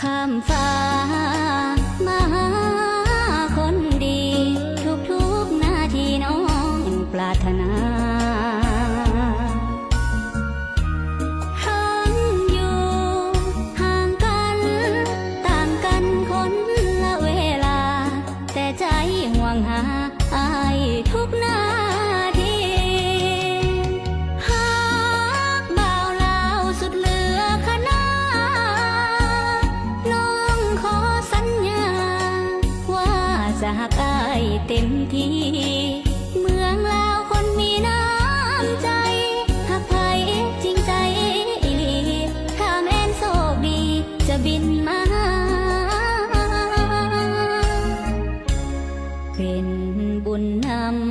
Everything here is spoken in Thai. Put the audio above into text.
ข้ามมาคนดี ทุกๆนาทีน้องปรารถนา จะหักายเต็มที่ เมืองลาวคนมีน้ำใจหักไผจริงใจอีหลีถ้าแม่นโซคดีจะบินมา เป็นบุญนำ